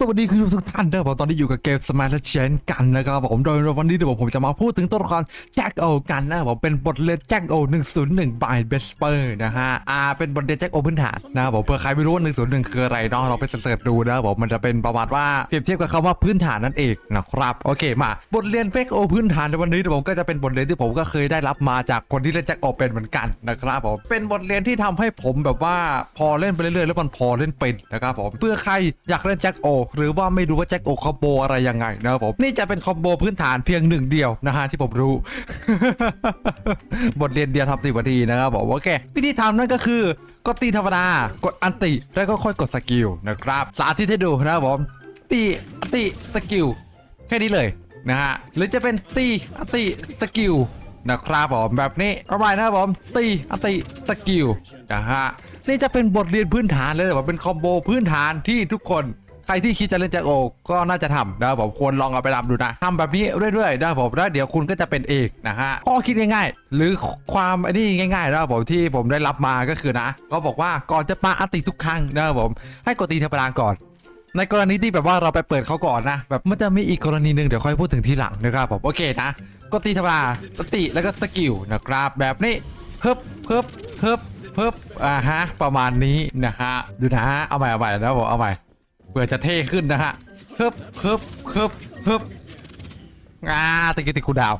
สวัสดีคุณผู้ชมทุกท่านนะครับผมตอนนี้อยู่กับเกมสมาร์ทเชนกันนะครับผมโดยวันนี้เดี๋ยวผมจะมาพูดถึงตัวละครแจ็คโอกันนะครับผมเป็นบทเรียนแจ็คโอ101 by b e s p e r นะฮะอ่าเป็นบทเรียนแจ็คโอพื้นฐานนะครับผมเผื่อใครไม่รู้ว่า 101 คืออะไรเนาะเราไปเสิร์ชดูนะครับผมมันจะเป็นประมาณว่าเปรียบเทียบกับคำว่าพื้นฐานนั่นเองนะครับโอเคมาบทเรียนแจ็คโอพื้นฐานในวันนี้เดี๋ยวผมก็จะเป็นบทเรียนที่ผมก็เคยได้รับมาจากคนที่เล่นแจ็คโอเป็นเหมือนกันนะครับผมเป็นบทเรียนที่ทำให้ผมแบบว่าพอเล่นไปเรื่อยๆแล้วมันพอเล่นเป็นนะครับผมเพื่อใครอยากเล่นแจ็คโอหรือว่าไม่รู้ว่าแจ็คโอคอมโบอะไรยังไงนะครับผมนี่จะเป็นคอมโบพื้นฐานเพียงหนึ่งเดียวนะฮะที่ผมรู้ บทเรียนเดียวทำสิบนาทีนะครับผมโอเค วิธีทำนั่นก็คือกดตีธรรมดากดอันติแล้วก็ค่อยกดสกิลนะครับ สาธิตให้ดูนะครับผมตีอันติสกิลแค่นี้เลยนะฮะหรือจะเป็นตีอันติสกิลนะครับผมแบบนี้เอาไปนะครับผมตีอันติสกิลนะฮะนี่จะเป็นบทเรียนพื้นฐานเลยแบบเป็นคอมโบพื้นฐานที่ทุกคน ใครที่คิดจะเล่นแจ็คโอก็น่าจะทำนะครับผมควรลองเอาไปทำดูนะทำแบบนี้เรื่อยๆนะครับผมแล้วเดี๋ยวคุณก็จะเป็นเอกนะฮะข้อคิดง่ายๆ หรือความอันนี้ง่ายๆนะครับผมที่ผมได้รับมาก็คือนะก็บอกว่าก่อนจะปาอัติทุกครั้งนะครับผมให้กดตีธรรมดาก่อนในกรณีที่แบบว่าเราไปเปิดเขาก่อนนะ แบบมันจะมีอีกกรณีหนึ่งเดี๋ยวค่อยพูดถึงทีหลังนะครับผมโอเคนะก็ตีธรรมดาตีแล้วก็สกิลนะครับแบบนี้เพิบเพิบเพิบเพิบอ่าฮะประมาณนี้นะฮะดูนะเอาใหม่เอาใหม่นะผมเอาใหม่ เพื่อจะเท่ขึ้นนะฮะเพิบเพิบเพิบเพิบ อ่าตะกี้ติดคูดาว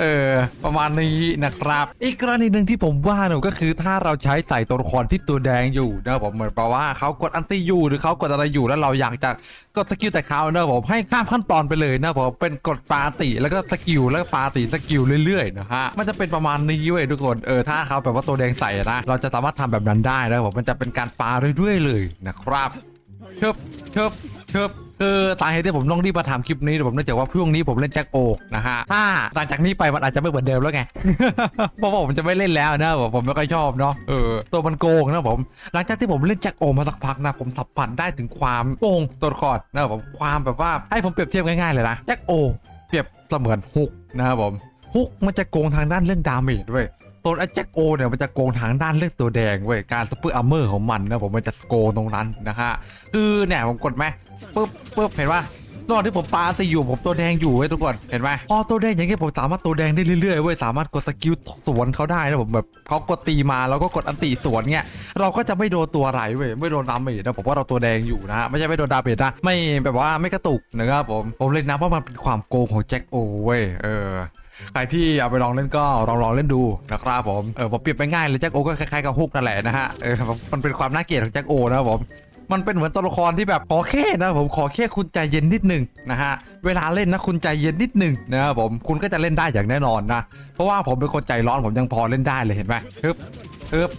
เออ ประมาณนี้นะครับ อีกกรณีหนึ่งที่ผมว่าเนี่ยก็คือถ้าเราใช้ใส่ตัวละครที่ตัวแดงอยู่นะผมเหมือนแปลว่าเขากดอันติอยู่หรือเขากดอะไรอยู่แล้วเราอยากจะกดสกิลแต่เขาเนะผมให้ข้ามขั้นตอนไปเลยนะผมเป็นกดปาติแล้วก็สกิลแล้วก็ปาติสกิลเรื่อยๆนะฮะมันจะเป็นประมาณนี้เว้ยทุกคนเออถ้าเขาแบบว่าตัวแดงใส่นะเราจะสามารถทำแบบนั้นได้นะผมมันจะเป็นการปาเรื่อยๆเลยนะครับเชิบเชิบเชิบ คือสาเหตุที่ผมต้องรีบมาทำคลิปนี้ผมเนื่องจากว่าช่วงนี้ผมเล่นแจ็คโอนะฮะถ้าหลังจากนี้ไปมันอาจจะไม่เหมือนเดิมแล้วไง เพราะว่าผมจะไม่เล่นแล้วนะผมไม่ค่อยชอบเนาะเออตัวมันโกงนะผม หลังจากที่ผมเล่นแจ็คโอมาสักพักนะผมสัมผัสได้ถึงความโกงตัวละครนะผมความแบบว่าให้ผมเปรียบเทียบง่ายๆเลยนะแจ็คโอเปรียบเสมือนฮุกนะครับผมฮุกมันจะโกงทางด้านเรื่องดาเมจด้วยตัวไอ้แจ็คโอเนี่ยมันจะโกงทางด้านเลือกตัวแดงเว้ยการสเปอร์อัมเมอร์ของมันนะผมมันจะโกงตรงนั้นนะฮะคือเนี่ยผมกดไหม ปึ๊บปึ๊บเห็นป่ะระหว่างที่ผมปาตีอยู่ผมตัวแดงอยู่เว้ยทุกคนเห็นไหมพอตัวแดงอย่างเงี้ยผมสามารถตัวแดงได้เรื่อยๆเว้ยสามารถกดสกิลสวนเขาได้นะผมแบบเขากดตีมาแล้วก็กดอันติสวนเงี้ยเราก็จะไม่โดนตัวอะไรเว้ยไม่โดนดาเมจนะผมว่าเราตัวแดงอยู่นะฮะไม่ใช่ไม่โดนดาเมจนะไม่แบบว่าไม่กระตุกนะครับผมผมเลยนับว่ามันเป็นความโกงของแจ็คโอเว้ยเออใครที่เอาไปลองเล่นก็ลองลองเล่นดูนะครับผมเออผมเปรียบไปง่ายเลยแจ็คโอก็คล้ายๆกับฮุกนั่นแหละนะฮะเออมันเป็นความน่าเกลียดของแจ็คโอนะครับผม มันเป็นเหมือนตัวละครที่แบบขอแค่นะผมขอแค่คุณใจเย็นนิดหนึ่งนะฮะเวลาเล่นนะคุณใจเย็นนิดหนึ่งนะครับผมคุณก็จะเล่นได้อย่างแน่นอนนะ เพราะว่าผมเป็นคนใจร้อนผมยังพอเล่นได้เลยเห็นไหมฮึบฮึบ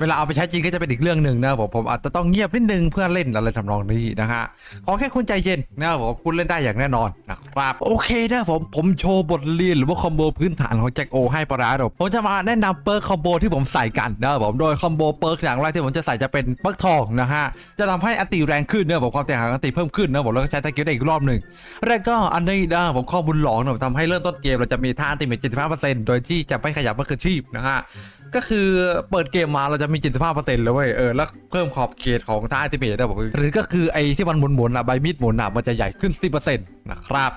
เวลาเอาไปใช้จริงก็จะเป็นอีกเรื่องหนึ่งนะครับผมผมอาจจะต้องเงียบนิดนึงเพื่อเล่นอะไรทำนองนี้นะฮะขอแค่คุณใจเย็นนะครับผมคุณเล่นได้อย่างแน่นอนนะครับโอเคนะผมผมโชว์บทเรียนหรือว่าคอมโบพื้นฐานของแจ็คโอให้ปะราดผมจะมาแนะนำเปิร์คคอมโบที่ผมใส่กันนะครับผมโดยคอมโบเปิร์กอย่างแรกที่ผมจะใส่จะเป็นเปิร์กทองนะฮะจะทำให้อันติแรงขึ้นนะครับผมความแตกต่างอันติเพิ่มขึ้นนะผมแล้วก็ใช้สกิลได้อีกรอบหนึ่งแล้วก็อันนี้นะผมข้อบุญหลองนะทำให้เริ่มต้นเกมเราจะมีท่าอันติเมจ75%โดยที่จะไม่ขยับมะเขือชีพนะฮะ ก็คือเปิดเกมมาเราจะมี75%เปอร์เซนต์เลยเว้ยเออแล้วเพิ่มขอบเขตของท่าอัติเมทได้บอกหรือก็คือไอ้ที่มันหมุนๆอะใบมีดหมุนอะมันจะใหญ่ขึ้น 10%นะครับ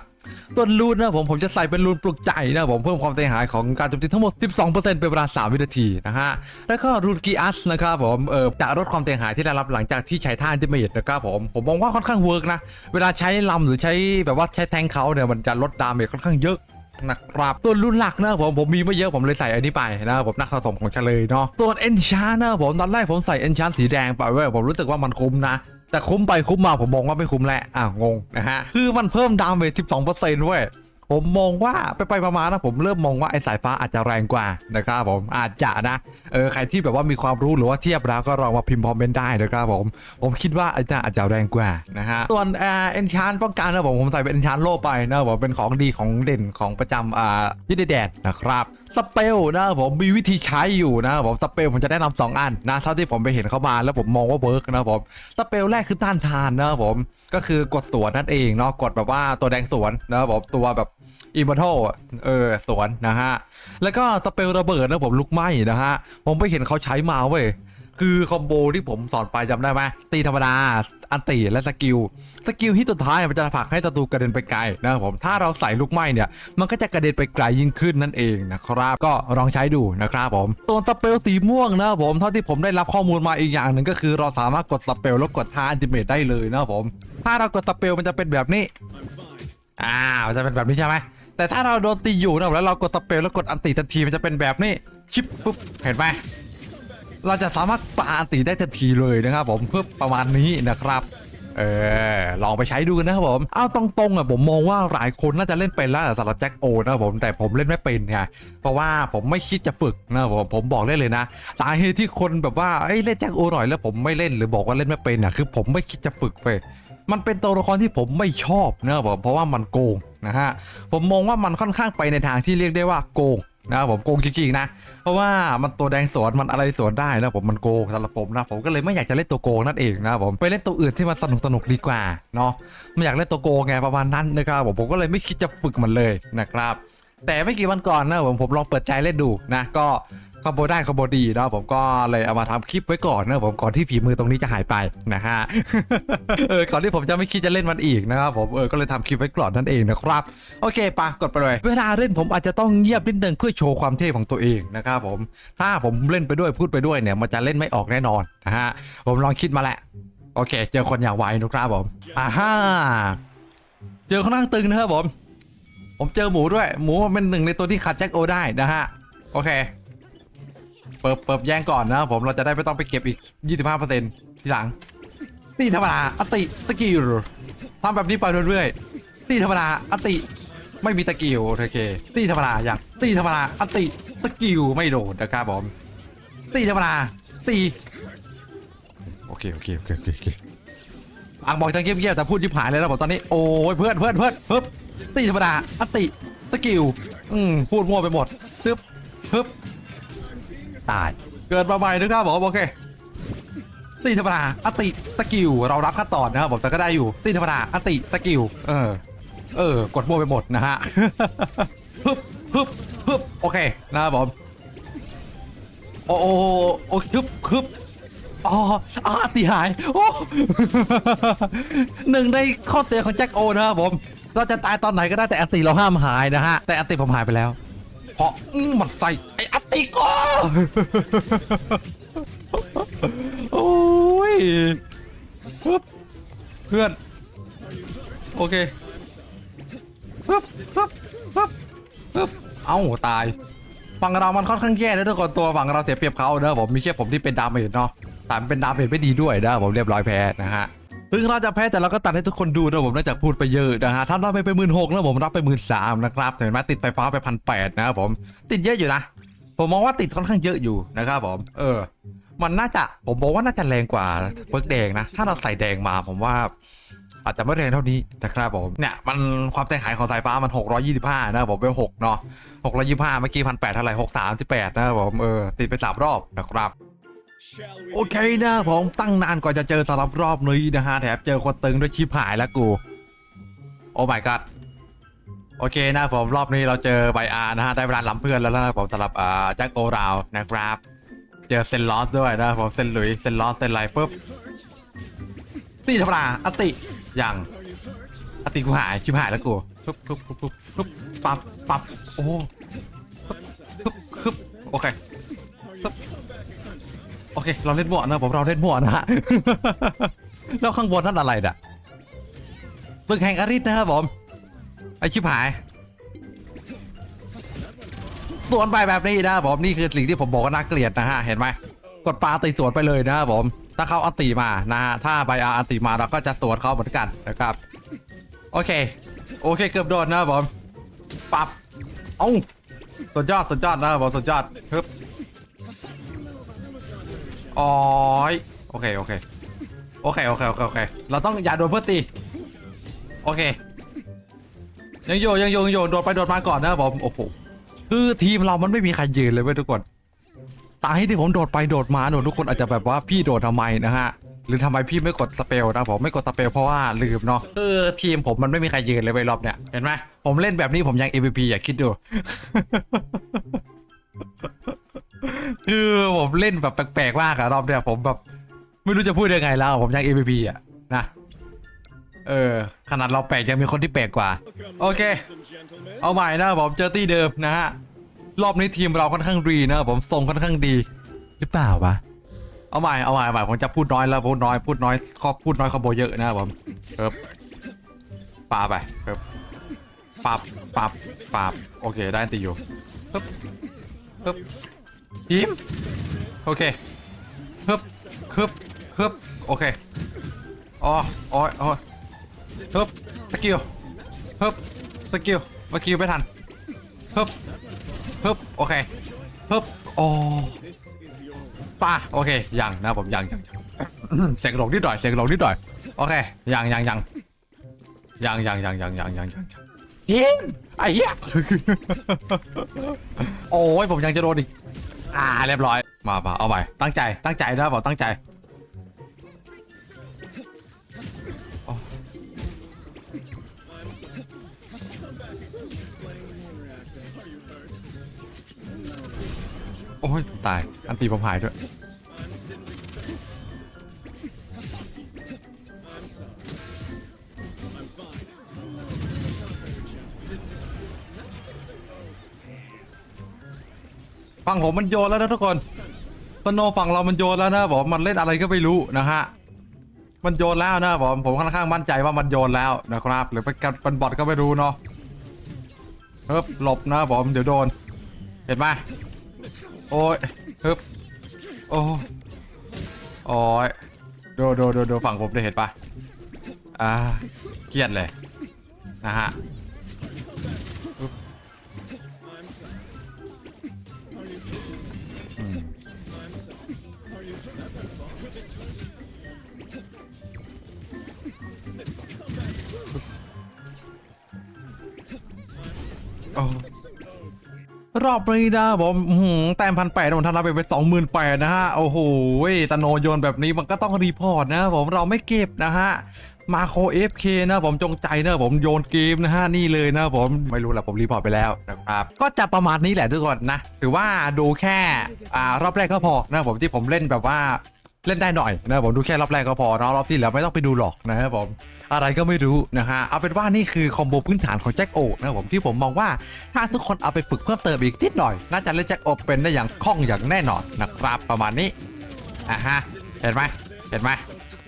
ต้นรูนนะผมผมจะใส่เป็นรูนปลุกใจนะผมเพิ่มความเสียหายของการโจมตีทั้งหมด 12%เป็นเวลา 3 วินาทีนะฮะ แล้วก็รูนกีอัสนะครับผมเออจะลดความเสียหายที่ได้รับหลังจากที่ใช้ท่าอัลติเมทนะครับผมผมมองว่าค่อนข้างเวิร์กนะ เวลาใช้ลำหรือใช้แบบว่าใช้แทงเขาเนี่ยมันจะลดดาเมจค่อนข้างเยอะ นะครับส่วนรุ่นหลักนะผมผมมีไม่เยอะผมเลยใส่อันนี้ไปนะครับผมนักสะสมของเฉลยเนาะส่วนเอนชานะผมตอนแรกผมใส่เอนชานสีแดงไปเว้ยผมรู้สึกว่ามันคุ้มนะแต่คุ้มไปคุ้มมาผมมองว่าไม่คุ้มแหละอะงงนะฮะคือมันเพิ่มดาเมจ12%เว้ย ผมมองว่าไปไปๆมาๆนะผมเริ่มมองว่าไอ้สายฟ้าอาจจะแรงกว่านะครับผมอาจจะนะเออใครที่แบบว่ามีความรู้หรือว่าเทียบแล้วก็ลองมาพิมพ์คอมเมนต์ได้นะครับผม ผมคิดว่าอาจจะอาจจะแรงกว่านะฮะส่วนเอ็นชานป้องกันนะผมผมใส่เป็นเอ็นชานโล่ไปนะผมเป็นของดีของเด่นของประจำอ่ายิดแดดนะครับ สเปลนะผมมีวิธีใช้อยู่นะผมสเปลผมจะแนะนำสองอันนะเท่าที่ผมไปเห็นเข้ามาแล้วผมมองว่าเวิร์กนะผมสเปลแรกคือต้านทานนะผมก็คือกดสวนนั่นเองเนาะกดแบบว่าตัวแดงสวนนะผมตัวแบบอิมมอร์ทัลเออสวนนะฮะแล้วก็สเปลระเบิดนะผมลุกไหม้นะฮะผมไปเห็นเขาใช้มาเว้ย คือคอมโบที่ผมสอนไปจำได้ไหมตีธรรมดา อันติและสกิล สกิลที่สุดท้ายมันจะผลักให้ศัตรูกระเด็นไปไกลนะครับผม ถ้าเราใส่ลูกไม้เนี่ย มันก็จะกระเด็นไปไกลยิ่งขึ้นนั่นเองนะครับ ก็ลองใช้ดูนะครับผม ตัวสเปลสีม่วงนะครับผม เท่าที่ผมได้รับข้อมูลมาอีกอย่างหนึ่งก็คือเราสามารถกดสเปลแล้วกดท่าอันติเมตได้เลยนะครับผม ถ้าเรากดสเปลมันจะเป็นแบบนี้ อ่า มันจะเป็นแบบนี้ใช่ไหมแต่ถ้าเราโดนตีอยู่นะแล้วเรากดสเปลแล้วกดอันติทันทีมันจะเป็นแบบนี้ชิปปุ๊บ เห็นไหม เราจะสามารถปาอันติได้ทันทีเลยนะครับผมเพื่อประมาณนี้นะครับเออลองไปใช้ดูกันนะครับผมเอาตรงๆอะผมมองว่าหลายคนน่าจะเล่นเป็นแล้วสำหรับแจ็คโอนะครับผมแต่ผมเล่นไม่เป็นไงเพราะว่าผมไม่คิดจะฝึกนะครับผมผมบอกได้เลยนะ สาเหตุที่คนแบบว่าเอ้ยเล่นแจ็คโอหน่อยแล้วผมไม่เล่นหรือบอกว่าเล่นไม่เป็นอะคือผมไม่คิดจะฝึกเฟ้ยมันเป็นตัวละครที่ผมไม่ชอบนะครับผมเพราะว่ามันโกงนะฮะผมมองว่ามันค่อนข้างไปในทางที่เรียกได้ว่าโกง นะครับผมโกงจริงๆนะ เพราะว่ามันตัวแดงสวนมันอะไรสวนได้นะผมมันโกงสำหรับผมนะผมก็เลยไม่อยากจะเล่นตัวโกงนั่นเองนะผมไปเล่นตัวอื่นที่มันสนุกสนุกดีกว่าเนาะไม่อยากเล่นตัวโกงไงประมาณนั้นนะครับผมผมก็เลยไม่คิดจะฝึกมันเลยนะครับ แต่ไม่กี่วันก่อนนะผมผมลองเปิดใจเล่นดูนะก็ คอมโบได้คอมโบดีนะผมก็เลยเอามาทำคลิปไว้ก่อนนะผมก่อนที่ฝีมือตรงนี้จะหายไปนะฮะเออก่อนที่ผมจะไม่คิดจะเล่นมันอีกนะครับผมเออก็เลยทำคลิปไว้ก่อนนั่นเองนะครับโอเคปะกดไปเลยเวลาเล่นผมอาจจะต้องเงียบนิดนึงเพื่อโชว์ความเท่ของตัวเองนะครับผมถ้าผมเล่นไปด้วยพูดไปด้วยเนี่ยมันจะเล่นไม่ออกแน่นอนนะฮะผมลองคิดมาแหละโอเค เจอคนอย่างไวนะครับผมอ่าฮ่าเจอคนนั่งตึงนะครับผม ผมเจอหมูด้วย หมูมันเป็นหนึ่งในตัวที่ขัดแจ็คโอได้นะฮะ โอเค ปิบเปิบแย่งก่อนนะผมเราจะได้ไม่ต้องไปเก็บอีก 25%ทีหลัง ตีธรรมดาอติตะกิลทำแบบนี้ไปเรื่อยๆ ตีธรรมดาอติไม่มีตะกิลโอเค ตีธรรมดาอย่างตีธรรมดาอติตะกิลไม่โดดนะครับผม ตีธรรมดาตีโอเคโอเคโอเคโอเคโอเคอังบอกจะเงียบๆแต่พูดยิบหายเลยนะผมตอนนี้โอ้ยเพื่อนเพื่อนเพื่อนฮึบตีธรรมดาอติตะกิลอืมพูดมั่วไปหมดฮึบฮึบ ตาย เกิดมาใหม่นะครับผมโอเคตีธรรมดาอติสกิลเรารับขั้นตอนนะครับผมแต่ก็ได้อยู่ตีธรรมดาอติสกิลเออ เออ กดมั่วไปหมดนะฮะฮึบฮึบฮึบโอเคนะครับผมโอ้โอ้โอ้ฮึบฮึบอ๋ออ๋ออติหายโอ้หนึ่งในข้อเตือนของแจ็คโอนะครับผม เราจะตายตอนไหนก็ได้แต่อติเราห้ามหายนะฮะ แต่อติผมหายไปแล้ว เพราะอื้อมันใส่ไอ้อติโกโอ้ยปึ๊บเพื่อน โอเคปึ๊บปึ๊บปึ๊บปึ๊บเอ้าตาย ฝั่งเรามันค่อนข้างแย่นะทุกคนตัวฝั่งเราเสียเปรียบเขาเนอะผมมีแค่ผมที่เป็นดาเมจเนาะแต่มันเป็นดาเมจไม่ดีด้วยนะผมเรียบร้อยแพ้นะฮะ ถึงเราจะแพ้แต่เราก็ตัดให้ทุกคนดูนะผมเนื่องจากพูดไปเยอะนะฮะท่านรับไปไปหมื่นหกนะผมรับไปหมื่นสามนะครับเห็นไหมติดไฟฟ้าไปพันแปดนะครับผมติดเยอะอยู่นะ ผมมองว่าติดค่อนข้างเยอะอยู่นะครับผม เออ มันน่าจะผมบอกว่าน่าจะแรงกว่าเพิร์กแดงนะ ถ้าเราใส่แดงมาผมว่าอาจจะไม่แรงเท่านี้นะครับผมเนี่ยมันความเสียหายของสายฟ้ามัน 625 นะครับผมเป็น6เนาะ625 เมื่อกี้พันแปดเท่าไหร่638 นะครับผมเออติดไปสามรอบนะครับ โอเคนะผมตั้งนานกว่าจะเจอสำหรับรอบนี้นะฮะแถมเจอคนตึงด้วยชิปหายแล้วกู โอ้ my god โอเคนะผมรอบนี้เราเจอไบอาร์นะฮะได้เวลาล้ำเพื่อนแล้วนะผมสำหรับอ่าแจ็คโอราวนะครับ เจอเซนลอสด้วยนะผมเซนหลุยเซนลอสเซนไลปุ๊บตีธรรมดาอติอย่างอติกูหายชิบหายแล้วกูปุ๊บปุ๊บปุ๊บปุ๊บปั๊บปั๊บโอ้ปึ๊บปึ๊บปึ๊บโอเคปึ๊บ โอเค เราเล่นมั่วนะผมเราเล่นมั่วนะฮะ แล้วข้างบนนั่นอะไรน่ะตึกแห่งอาริสนะครับผมไอชิบหายสวนไปแบบนี้นะครับผมนี่คือสิ่งที่ผมบอกว่าน่าเกลียดนะฮะเห็นไหมกดปลาตีสวนไปเลยนะครับผม ถ้าเขาอันติมานะฮะถ้าไบอาอติมาเราก็จะสวนเขาเหมือนกันนะครับ โอเค โอเคเกือบโดนนะครับผมปับเอ้าสุดยอดสุดยอดนะครับผมสุดยอดฮึบ อ๋อยโอเคโอเคโอเคโอเคโอเคโอเคเราต้องอย่าโดนเพื่อตีโอเค ยังโยยังโยยังโยโดดไปโดดมาก่อนนะครับผมโอ้โหคือทีมเรามันไม่มีใครยืนเลยเว้ยทุกคนตายที่ผมโดดไปโดดมาหนูทุกคนอาจจะแบบว่าพี่โดดทำไมนะฮะหรือทำไมพี่ไม่กดสเปลนะผมไม่กดสเปลเพราะว่าลืมเนาะเออทีมผมมันไม่มีใครยืนเลยเว้ยรอบเนี้ยเห็นไหมผมเล่นแบบนี้ผมยัง MVP อย่าคิดดู คือผมเล่นแบบแปลกๆมากอะรอบเนี้ยผมแบบ ไม่รู้จะพูดยังไงแล้วผมยัง MVP อะนะ เออ ขนาดเราแปลกยังมีคนที่แปลกกว่า โอเค เอาใหม่นะผมเจอตี้เดิมนะฮะ รอบนี้ทีมเราค่อนข้างดีนะผมทรงค่อนข้างดี หรือเปล่าวะเอาใหม่เอาใหม่เอาใหม่ผมจะพูดน้อยแล้วพูดน้อยพูดน้อยข้อพูดน้อยขโมยเยอะนะผมเอิบปาไปเอิบปับปับปับโอเคได้ตีอยู่ปึ๊บปึ๊บ ทีมโอเคฮึบฮึบฮึบโอเคอ๋ออ๋ออ๋อฮึบสกิลฮึบสกิลเมื่อกี้ไม่ทันฮึบฮึบโอเคฮึบโอ้ป่ะโอเคยังนะผมยังยังยังเสียงหลงนิดหน่อยเสียงหลงนิดหน่อยโอเคยังยังยังยังยังยังยังยังยังยังยิงไอ้เหี้ยโอ้ยผมยังจะโดนอีก อ่าเรียบร้อย มามาเอาไปตั้งใจ ตั้งใจนะบอกตั้งใจโอ้โอ้ยตาย อันตีผมหายด้วย ฝั่งผมมันโยนแล้วนะทุกคนสโนฝั่งเรามันโยนแล้วนะผมมันเล่นอะไรก็ไม่รู้นะฮะมันโยนแล้วนะผมผมค่อนข้างมั่นใจว่ามันโยนแล้วนะครับ หรือเป็นการเป็นบอทก็ไม่รู้เนาะเฮ้บหลบนะผมเดี๋ยวโดน เห็นไหมโอ้ยเฮ้บโอ้โอ้ยดูดูดูดูฝั่งผมได้เห็นปะอ่าเครียดเลยนะฮะ โอ้รอบนี้นะผมอื้อหือแต้มพันแปดผมทำลายไปเป็นสองหมื่นแปดนะฮะ โอ้โหตโนโยนแบบนี้มันก็ต้องรีพอร์ตนะผมเราไม่เก็บนะฮะมาโคเอฟเคนะผมจงใจนะผมโยนเกมนะฮะนี่เลยนะผมไม่รู้แหละผมรีพอร์ตไปแล้วนะครับก็จะประมาณนี้แหละทุกคนนะถือว่าดูแค่อ่ารอบแรกก็พอนะผมที่ผมเล่นแบบว่า เล่นได้หน่อยนะผมดูแค่รอบแรกก็พอเนาะรอบที่เหลือไม่ต้องไปดูหรอกนะครับผมอะไรก็ไม่รู้นะฮะเอาเป็นว่านี่คือคอมโบพื้นฐานของแจ็คโอนะครับผมที่ผมมองว่าถ้าทุกคนเอาไปฝึกเพิ่มเติมอีกนิดหน่อย น่าจะเล่นแจ็คโอเป็นได้อย่างคล่องอย่างแน่นอนนะครับประมาณนี้อะฮะเห็นไหมเห็นไหม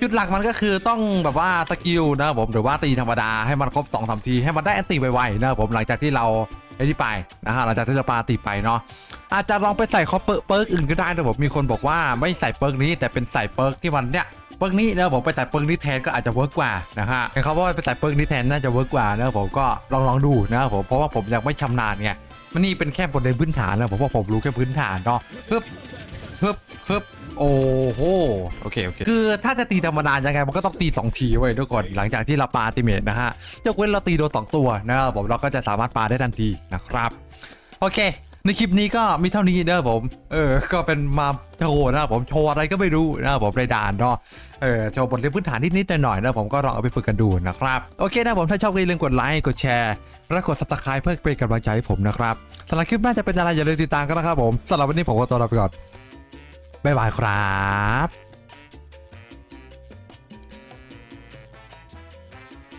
จุดหลักมันก็คือต้องแบบว่าสกิลนะครับผมหรือว่าตีธรรมดาให้มันครบ2อสทีให้มันได้แอนตีไวๆนะครับผมหลังจากที่เรา ไอ้นี่ไปนะฮะหลังจากที่เราปาตีไปเนาะอาจจะลองไปใส่คอเปิร์กอื่นก็ได้นะผมมีคนบอกว่าไม่ใส่เปิร์กนี้แต่เป็นใส่เปิร์กที่มันเนี่ยเปิร์กนี้นะผมไปใส่เปิร์กนี้แทนก็อาจจะเวิร์กกว่านะฮะเห็นเขาว่าไปใส่เปิร์กนี้แทนน่าจะเวิร์กกว่านะผมก็ลองลองดูนะผมเพราะว่าผมยังไม่ชำนาญไงมันนี่เป็นแค่บทเรียนพื้นฐานนะผมว่าผมรู้แค่พื้นฐานเนาะฮึบฮึบฮึบ โอ้โห โอเค โอเค คือถ้าจะตีธรรมดายังไง มันก็ต้องตีสองทีไว้ยทุกคนหลังจากที่เราปาติเมตนะฮะยกเว้นเราตีโดนสองตัวนะครับผมเราก็จะสามารถปาได้ทันทีนะครับ โอเค ในคลิปนี้ก็มีเท่านี้นะครับผม เออ ก็เป็นมาโชว์นะครับผมโชว์อะไรก็ไม่รู้นะครับผมในด่านเนาะ เออ โชว์บทเรียนพื้นฐานนิดๆหน่อยๆนะผมก็ลองเอาไปฝึกกันดูนะครับ โอเคนะผมถ้าชอบก็อย่าลืมกดไลค์กดแชร์และกด subscribe เพื่อเป็นกำลังใจให้ผมนะครับสำหรับคลิปหน้าจะเป็นอะไรอย่าลืมติดตามกันนะครับผมสำหรับวันนี้ผมก็ตัวลาไปก่อน บ๊ายบายครับ